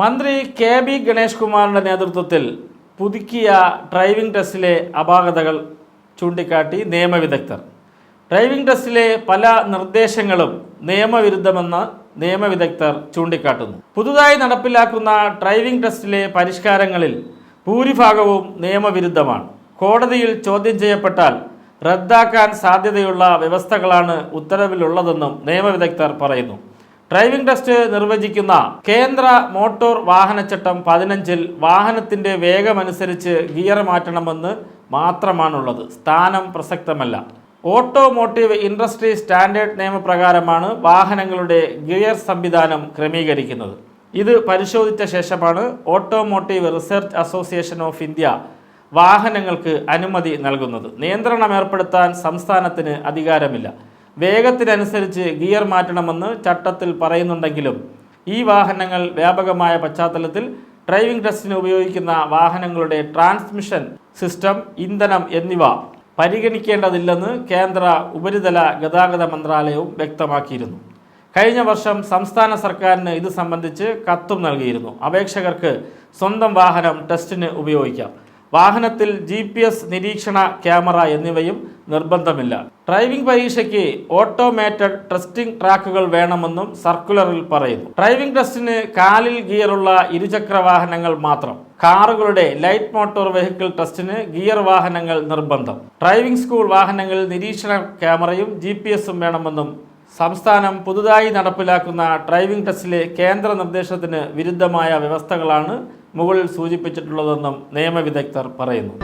മന്ത്രി K B Ganesh കുമാറിന്റെ നേതൃത്വത്തിൽ പുതുക്കിയ ഡ്രൈവിംഗ് ടെസ്റ്റിലെ അപാകതകൾ ചൂണ്ടിക്കാട്ടി നിയമവിദഗ്ധർ. ഡ്രൈവിംഗ് ടെസ്റ്റിലെ പല നിർദ്ദേശങ്ങളും നിയമവിരുദ്ധമെന്ന് നിയമവിദഗ്ധർ ചൂണ്ടിക്കാട്ടുന്നു. പുതുതായി നടപ്പിലാക്കുന്ന ഡ്രൈവിംഗ് ടെസ്റ്റിലെ പരിഷ്കാരങ്ങളിൽ ഭൂരിഭാഗവും നിയമവിരുദ്ധമാണ്. കോടതിയിൽ ചോദ്യം ചെയ്യപ്പെട്ടാൽ റദ്ദാക്കാൻ സാധ്യതയുള്ള വ്യവസ്ഥകളാണ് ഉത്തരവിലുള്ളതെന്നും നിയമവിദഗ്ധർ പറയുന്നു. ഡ്രൈവിംഗ് ടെസ്റ്റ് നിർവചിക്കുന്ന കേന്ദ്ര മോട്ടോർ വാഹനച്ചട്ടം പതിനഞ്ചിൽ വാഹനത്തിന്റെ വേഗമനുസരിച്ച് ഗിയർ മാറ്റണമെന്ന് മാത്രമാണുള്ളത്. സ്ഥാനം പ്രസക്തമല്ല. ഓട്ടോമോട്ടീവ് ഇൻഡസ്ട്രി സ്റ്റാൻഡേർഡ് നിയമപ്രകാരമാണ് വാഹനങ്ങളുടെ ഗിയർ സംവിധാനം ക്രമീകരിക്കുന്നത്. ഇത് പരിശോധിച്ച ശേഷമാണ് automotive research association of India വാഹനങ്ങൾക്ക് അനുമതി നൽകുന്നത്. നിയന്ത്രണം ഏർപ്പെടുത്താൻ സംസ്ഥാനത്തിന് അധികാരമില്ല. വേഗത്തിനനുസരിച്ച് ഗിയർ മാറ്റണമെന്ന് ചട്ടത്തിൽ പറയുന്നുണ്ടെങ്കിലും ഈ വാഹനങ്ങൾ വ്യാപകമായ പശ്ചാത്തലത്തിൽ ഡ്രൈവിംഗ് ടെസ്റ്റിന് ഉപയോഗിക്കുന്ന വാഹനങ്ങളുടെ ട്രാൻസ്മിഷൻ സിസ്റ്റം ഇന്ധനം എന്നിവ പരിഗണിക്കേണ്ടതില്ലെന്ന് കേന്ദ്ര ഉപരിതല ഗതാഗത മന്ത്രാലയവും വ്യക്തമാക്കിയിരുന്നു. കഴിഞ്ഞ വർഷം സംസ്ഥാന സർക്കാരിന് ഇത് സംബന്ധിച്ച് കത്തും നൽകിയിരുന്നു. അപേക്ഷകർക്ക് സ്വന്തം വാഹനം ടെസ്റ്റിന് ഉപയോഗിക്കാം. വാഹനത്തിൽ ജി പി എസ് നിരീക്ഷണ ക്യാമറ എന്നിവയും നിർബന്ധമില്ല. ഡ്രൈവിംഗ് പരീക്ഷയ്ക്ക് ഓട്ടോമാറ്റഡ് ടെസ്റ്റിംഗ് ട്രാക്കുകൾ വേണമെന്നും സർക്കുലറിൽ പറയുന്നു. ഡ്രൈവിംഗ് ടെസ്റ്റിന് കാലിൽ ഗിയറുള്ള ഇരുചക്ര വാഹനങ്ങൾ മാത്രം. കാറുകളുടെ ലൈറ്റ് മോട്ടോർ വെഹിക്കിൾ ടെസ്റ്റിന് ഗിയർ വാഹനങ്ങൾ നിർബന്ധം. ഡ്രൈവിംഗ് സ്കൂൾ വാഹനങ്ങളിൽ നിരീക്ഷണ ക്യാമറയും ജി വേണമെന്നും സംസ്ഥാനം പുതുതായി നടപ്പിലാക്കുന്ന ഡ്രൈവിംഗ് ടെസ്റ്റിലെ കേന്ദ്ര നിർദ്ദേശത്തിന് വിരുദ്ധമായ വ്യവസ്ഥകളാണ് മുകളിൽ സൂചിപ്പിച്ചിട്ടുള്ളതെന്നും നിയമവിദഗ്ധർ പറയുന്നു.